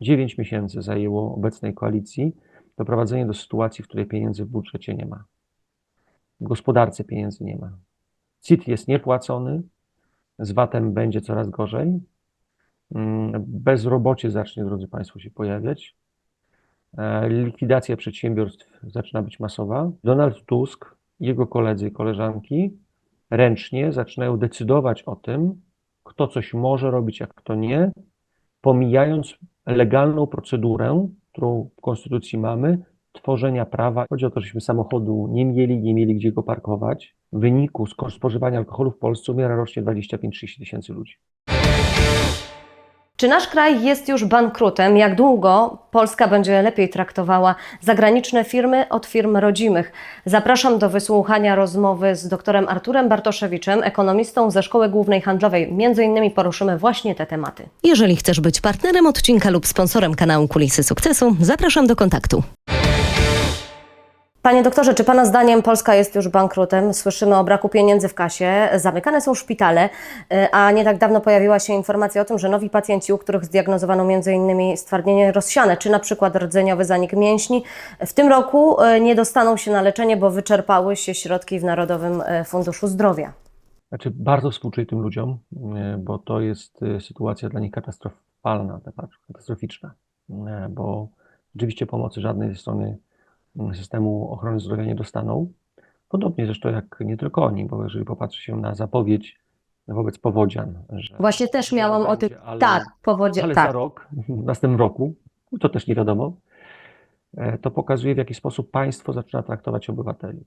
9 miesięcy zajęło obecnej koalicji doprowadzenie do sytuacji, w której pieniędzy w budżecie nie ma. W gospodarce pieniędzy nie ma. CIT jest niepłacony, z VAT-em będzie coraz gorzej. Mm, Bezrobocie zacznie, drodzy Państwo, się pojawiać. E, Likwidacja przedsiębiorstw zaczyna być masowa. Donald Tusk, jego koledzy i koleżanki ręcznie zaczynają decydować o tym, kto coś może robić, a kto nie, pomijając legalną procedurę, którą w Konstytucji mamy, tworzenia prawa. Chodzi o to, żeśmy samochodu nie mieli, nie mieli gdzie go parkować. W wyniku spożywania alkoholu w Polsce umiera rocznie 25-30 tysięcy ludzi. Czy nasz kraj jest już bankrutem? Jak długo Polska będzie lepiej traktowała zagraniczne firmy od firm rodzimych? Zapraszam do wysłuchania rozmowy z doktorem Arturem Bartoszewiczem, ekonomistą ze Szkoły Głównej Handlowej. Między innymi poruszymy właśnie te tematy. Jeżeli chcesz być partnerem odcinka lub sponsorem kanału Kulisy Sukcesu, zapraszam do kontaktu. Panie doktorze, czy Pana zdaniem Polska jest już bankrutem? Słyszymy o braku pieniędzy w kasie, zamykane są szpitale, y, a nie tak dawno pojawiła się informacja o tym, że nowi pacjenci, u których zdiagnozowano m.in. stwardnienie rozsiane, czy na przykład rdzeniowy zanik mięśni, w tym roku y, nie dostaną się na leczenie, bo wyczerpały się środki w Narodowym y, Funduszu Zdrowia. Znaczy, bardzo współczuję tym ludziom, e, bo to jest e, sytuacja dla nich katastrofalna, katastroficzna, e, bo rzeczywiście pomocy żadnej ze strony systemu ochrony zdrowia nie dostaną. Podobnie zresztą jak nie tylko oni, bo jeżeli popatrzy się na zapowiedź wobec powodzian, Właśnie też miałam o tym. ale- Tak, powodzie. ale Tak. za rok, w następnym roku, to też nie wiadomo, e, to pokazuje, w jaki sposób państwo zaczyna traktować obywateli.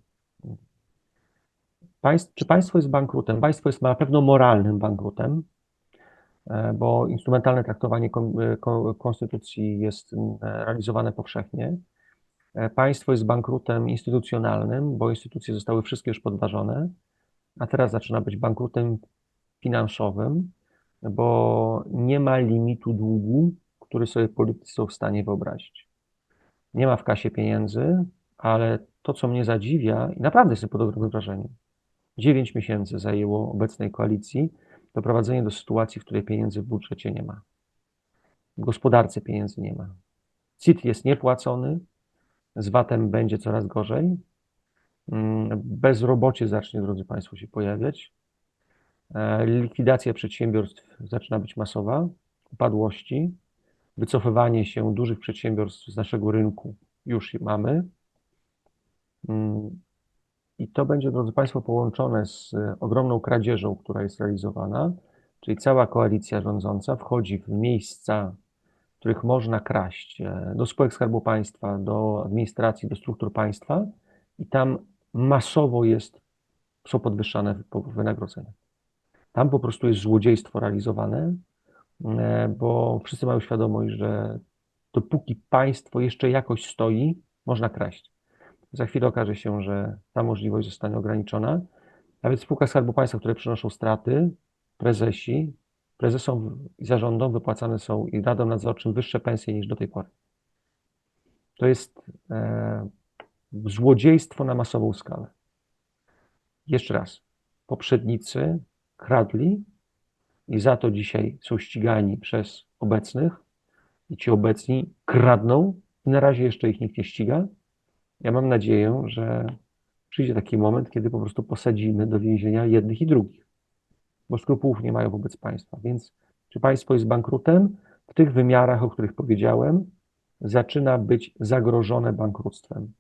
Państw, czy państwo jest bankrutem? Państwo jest na pewno moralnym bankrutem, e, bo instrumentalne traktowanie e, ko- konstytucji jest mm, realizowane powszechnie. E, Państwo jest bankrutem instytucjonalnym, bo instytucje zostały wszystkie już podważone, a teraz zaczyna być bankrutem finansowym, bo nie ma limitu długu, który sobie politycy są w stanie wyobrazić. Nie ma w kasie pieniędzy, ale to, co mnie zadziwia, i naprawdę jestem pod ogromnym wrażeniem, 9 miesięcy zajęło obecnej koalicji doprowadzenie do sytuacji, w której pieniędzy w budżecie nie ma. W gospodarce pieniędzy nie ma. CIT jest niepłacony, z VAT-em będzie coraz gorzej. Mm, Bezrobocie zacznie, drodzy Państwo, się pojawiać. E, Likwidacja przedsiębiorstw zaczyna być masowa, upadłości, wycofywanie się dużych przedsiębiorstw z naszego rynku już mamy. Mm, I to będzie, drodzy Państwo, połączone z ogromną kradzieżą, która jest realizowana, czyli cała koalicja rządząca wchodzi w miejsca, których można kraść, e, do spółek Skarbu Państwa, do administracji, do struktur państwa i tam masowo jest, są podwyższane po- wynagrodzenia. Tam po prostu jest złodziejstwo realizowane, e, bo wszyscy mają świadomość, że dopóki państwo jeszcze jakoś stoi, można kraść. Za chwilę okaże się, że ta możliwość zostanie ograniczona. Nawet w spółkach Skarbu Państwa, które przynoszą straty, prezesi, prezesom i zarządom wypłacane są i radom nadzorczym wyższe pensje niż do tej pory. To jest e, złodziejstwo na masową skalę. Jeszcze raz, poprzednicy kradli i za to dzisiaj są ścigani przez obecnych i ci obecni kradną i na razie jeszcze ich nikt nie ściga. Ja mam nadzieję, że przyjdzie taki moment, kiedy po prostu posadzimy do więzienia jednych i drugich, bo skrupułów nie mają wobec państwa. Więc czy państwo jest bankrutem? W tych wymiarach, o których powiedziałem, zaczyna być zagrożone bankructwem.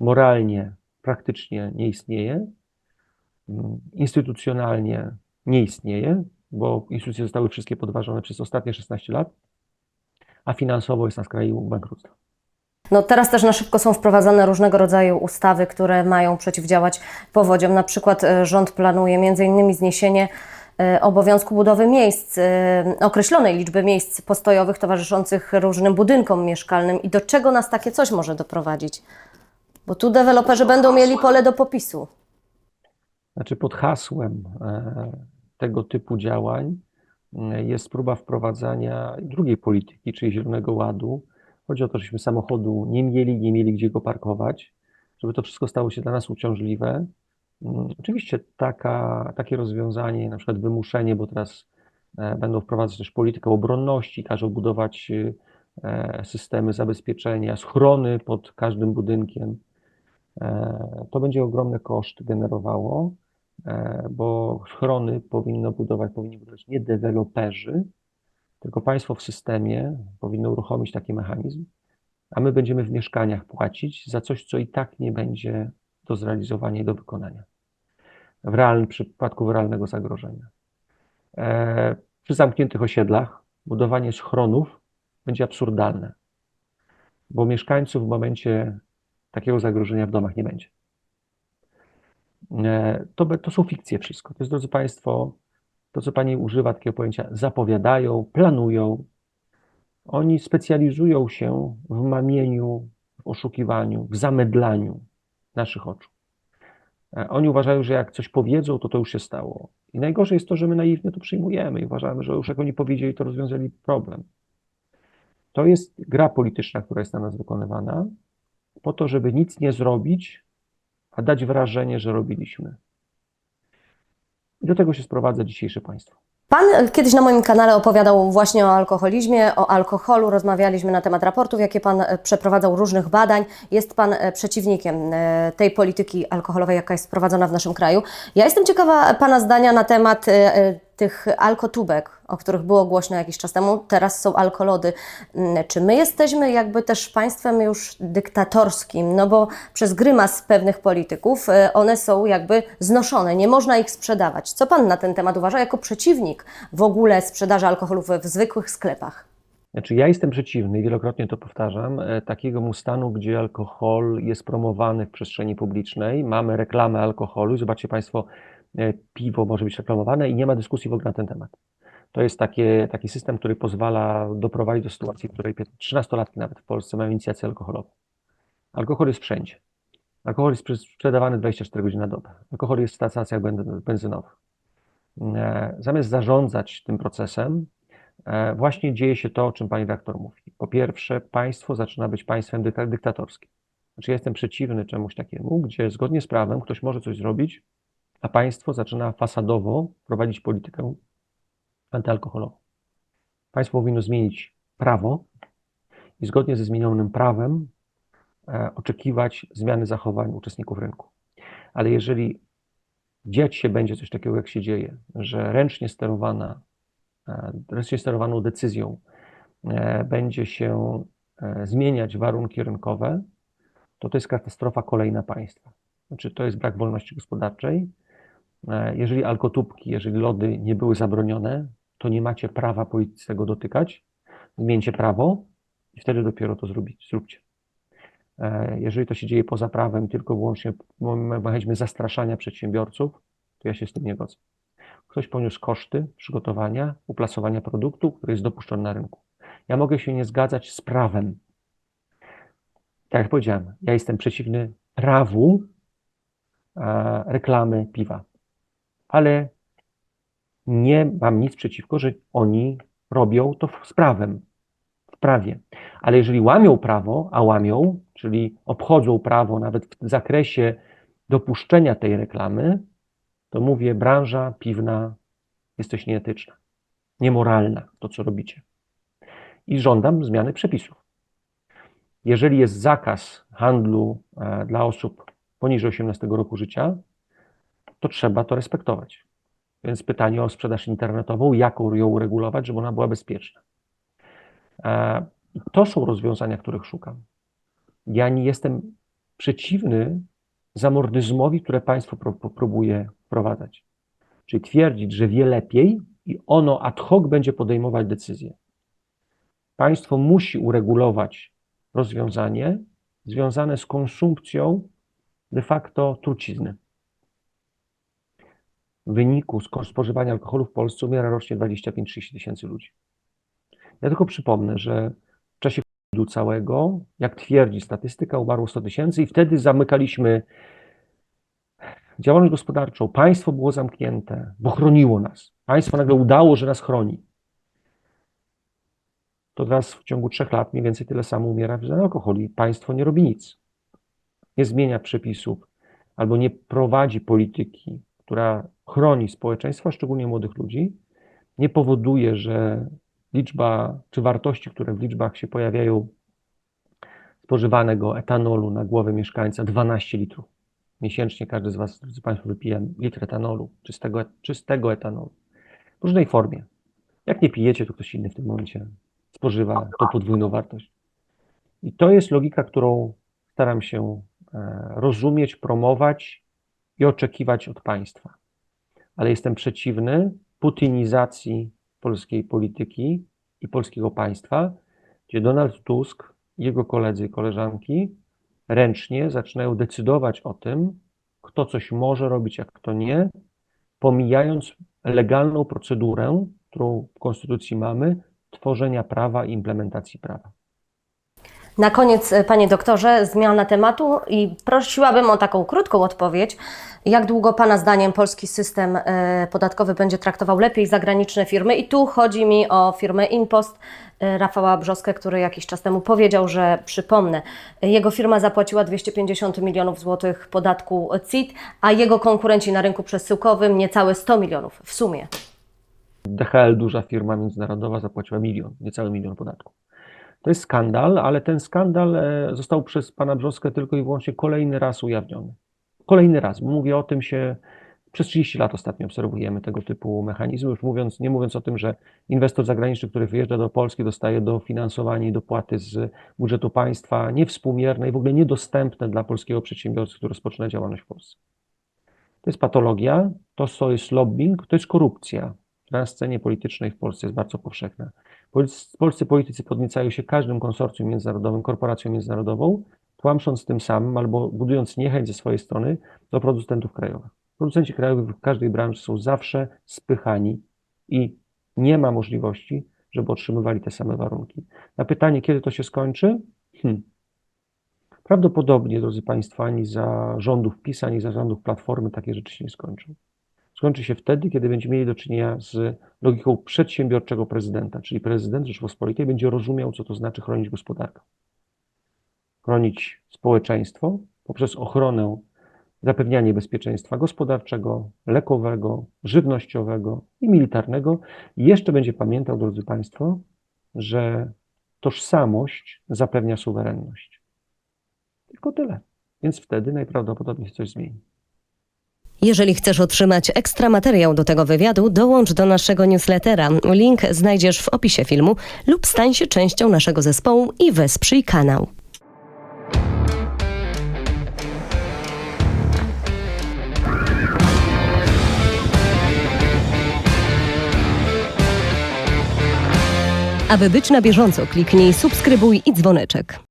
Moralnie praktycznie nie istnieje, Mm, instytucjonalnie nie istnieje, bo instytucje zostały wszystkie podważone przez ostatnie 16 lat, a finansowo jest na skraju bankructwa. No teraz też na szybko są wprowadzane różnego rodzaju ustawy, które mają przeciwdziałać powodziom. Na przykład e, rząd planuje m.in. zniesienie e, obowiązku budowy miejsc, e, określonej liczby miejsc postojowych towarzyszących różnym budynkom mieszkalnym. I do czego nas takie coś może doprowadzić? Bo tu deweloperzy będą mieli pole do popisu. Znaczy, pod hasłem e, tego typu działań e, jest próba wprowadzania drugiej polityki, czyli Zielonego Ładu. Chodzi o to, żeśmy samochodu nie mieli, nie mieli gdzie go parkować, żeby to wszystko stało się dla nas uciążliwe. Mm, Oczywiście taka, takie rozwiązanie, na przykład wymuszenie, bo teraz e, będą wprowadzać też politykę obronności, każą budować e, systemy zabezpieczenia, schrony pod każdym budynkiem. E, To będzie ogromny koszt generowało, bo schrony powinno budować, powinni budować nie deweloperzy, tylko państwo w systemie powinno uruchomić taki mechanizm, a my będziemy w mieszkaniach płacić za coś, co i tak nie będzie do zrealizowania i do wykonania. W realnym przypadku realnego zagrożenia. E, Przy zamkniętych osiedlach budowanie schronów będzie absurdalne, bo mieszkańców w momencie takiego zagrożenia w domach nie będzie. E, To, to są fikcje wszystko. To jest, drodzy Państwo, to co Pani używa takiego pojęcia, zapowiadają, planują. Oni specjalizują się w mamieniu, w oszukiwaniu, w zamydlaniu naszych oczu. E, Oni uważają, że jak coś powiedzą, to to już się stało. I najgorsze jest to, że my naiwnie to przyjmujemy i uważamy, że już jak oni powiedzieli, to rozwiązali problem. To jest gra polityczna, która jest na nas wykonywana, po to, żeby nic nie zrobić, a dać wrażenie, że robiliśmy. I do tego się sprowadza dzisiejsze państwo. Pan e, kiedyś na moim kanale opowiadał właśnie o alkoholizmie, o alkoholu. Rozmawialiśmy na temat raportów, jakie Pan e, przeprowadzał, różnych badań. Jest Pan e, przeciwnikiem tej polityki alkoholowej, jaka jest prowadzona w naszym kraju. Ja jestem ciekawa Pana zdania na temat tych alkotubek, o których było głośno jakiś czas temu. Teraz są alkolody. Mm, Czy my jesteśmy jakby też państwem już dyktatorskim? No bo przez grymas pewnych polityków e, one są jakby znoszone, nie można ich sprzedawać. Co Pan na ten temat uważa jako przeciwnik w ogóle sprzedaży alkoholu w, zwykłych sklepach? Znaczy, ja jestem przeciwny wielokrotnie to powtarzam, e, takiego mu stanu, gdzie alkohol jest promowany w przestrzeni publicznej, mamy reklamę alkoholu, zobaczcie Państwo, piwo może być reklamowane i nie ma dyskusji w ogóle na ten temat. To jest takie, taki system, który pozwala doprowadzić do sytuacji, w której 13-latki nawet w Polsce mają inicjację alkoholową. Alkohol jest wszędzie. Alkohol jest sprzedawany 24 godziny na dobę. Alkohol jest w stacjach ben- benzynowych. E, Zamiast zarządzać tym procesem, e, właśnie dzieje się to, o czym pani redaktor mówi. Po pierwsze, państwo zaczyna być państwem dyktatorskim. Znaczy, ja jestem przeciwny czemuś takiemu, gdzie zgodnie z prawem ktoś może coś zrobić, a państwo zaczyna fasadowo prowadzić politykę antyalkoholową. Państwo powinno zmienić prawo i zgodnie ze zmienionym prawem e, oczekiwać zmiany zachowań uczestników rynku. Ale jeżeli dziać się będzie coś takiego, jak się dzieje, że ręcznie sterowana, e, ręcznie sterowaną decyzją e, będzie się zmieniać warunki rynkowe, to to jest katastrofa kolejna państwa. Znaczy, to jest brak wolności gospodarczej. E, Jeżeli alkotubki, jeżeli lody nie były zabronione, to nie macie prawa politycy tego dotykać. Zmieńcie prawo i wtedy dopiero to zrobić, zróbcie. E, Jeżeli to się dzieje poza prawem, tylko wyłącznie w mechanizmie zastraszania przedsiębiorców, to ja się z tym nie godzę. Ktoś poniósł koszty przygotowania, uplasowania produktu, który jest dopuszczony na rynku. Ja mogę się nie zgadzać z prawem. Tak jak powiedziałem, ja jestem przeciwny prawu e, reklamy piwa, ale nie mam nic przeciwko, że oni robią to z prawem, w prawie. Ale jeżeli łamią prawo, a łamią, czyli obchodzą prawo nawet w zakresie dopuszczenia tej reklamy, to mówię, branża piwna jesteś nieetyczna, niemoralna, to co robicie. I żądam zmiany przepisów. Jeżeli jest zakaz handlu e, dla osób poniżej 18 roku życia, to trzeba to respektować. Więc pytanie o sprzedaż internetową, jaką ją uregulować, żeby ona była bezpieczna. E, To są rozwiązania, których szukam. Ja nie jestem przeciwny zamordyzmowi, które państwo pró- próbuje wprowadzać. Czyli twierdzić, że wie lepiej i ono ad hoc będzie podejmować decyzje. Państwo musi uregulować rozwiązanie związane z konsumpcją de facto trucizny. W wyniku spożywania alkoholu w Polsce umiera rocznie 25-30 tysięcy ludzi. Ja tylko przypomnę, że w czasie COVID całego, jak twierdzi statystyka, umarło 100 tysięcy i wtedy zamykaliśmy działalność gospodarczą. Państwo było zamknięte, bo chroniło nas. Państwo nagle udało, że nas chroni. To teraz w ciągu trzech lat mniej więcej tyle samo umiera z alkohol i państwo nie robi nic. Nie zmienia przepisów albo nie prowadzi polityki, która chroni społeczeństwo, szczególnie młodych ludzi, nie powoduje, że liczba czy wartości, które w liczbach się pojawiają spożywanego etanolu na głowę mieszkańca 12 litrów. Miesięcznie każdy z Was, drodzy Państwo, wypija litr etanolu, czystego, czystego etanolu. W różnej formie. Jak nie pijecie, to ktoś inny w tym momencie spożywa tą podwójną wartość. I to jest logika, którą staram się e, rozumieć, promować i oczekiwać od państwa. Ale jestem przeciwny putinizacji polskiej polityki i polskiego państwa, gdzie Donald Tusk, jego koledzy i koleżanki ręcznie zaczynają decydować o tym, kto coś może robić, a kto nie, pomijając legalną procedurę, którą w Konstytucji mamy, tworzenia prawa i implementacji prawa. Na koniec, e, panie doktorze, zmiana tematu i prosiłabym o taką krótką odpowiedź. Jak długo pana zdaniem polski system e, podatkowy będzie traktował lepiej zagraniczne firmy? I tu chodzi mi o firmę Inpost e, Rafała Brzoskę, który jakiś czas temu powiedział, że przypomnę, jego firma zapłaciła 250 milionów złotych podatku CIT, a jego konkurenci na rynku przesyłkowym niecałe 100 milionów w sumie. DHL, duża firma międzynarodowa, zapłaciła milion, niecały milion podatku. To jest skandal, ale ten skandal e, został przez pana Brzoskę tylko i wyłącznie kolejny raz ujawniony. Kolejny raz, mówię o tym się, przez 30 lat ostatnio obserwujemy tego typu mechanizmy, już mówiąc, nie mówiąc o tym, że inwestor zagraniczny, który wyjeżdża do Polski, dostaje dofinansowanie i dopłaty z budżetu państwa niewspółmierne i w ogóle niedostępne dla polskiego przedsiębiorcy, który rozpoczyna działalność w Polsce. To jest patologia, to co jest lobbying, to jest korupcja, na scenie politycznej w Polsce jest bardzo powszechna. Polscy- politycy podniecają się każdym konsorcjum międzynarodowym, korporacją międzynarodową, tłamsząc tym samym albo budując niechęć ze swojej strony do producentów krajowych. Producenci krajowi w każdej branży są zawsze spychani i nie ma możliwości, żeby otrzymywali te same warunki. Na pytanie, kiedy to się skończy? Hmm. Prawdopodobnie, drodzy Państwo, ani za rządów PiS, ani za rządów Platformy takie rzeczy się nie skończą. Skończy się wtedy, kiedy będziemy mieli do czynienia z logiką przedsiębiorczego prezydenta, czyli prezydent Rzeczpospolitej będzie rozumiał, co to znaczy chronić gospodarkę. Chronić społeczeństwo poprzez ochronę, zapewnianie bezpieczeństwa gospodarczego, lekowego, żywnościowego i militarnego. I jeszcze będzie pamiętał, drodzy Państwo, że tożsamość zapewnia suwerenność. Tylko tyle. Więc wtedy najprawdopodobniej coś zmieni. Jeżeli chcesz otrzymać ekstra materiał do tego wywiadu, dołącz do naszego newslettera. Link znajdziesz w opisie filmu lub stań się częścią naszego zespołu i wesprzyj kanał. Aby być na bieżąco, kliknij subskrybuj i dzwoneczek.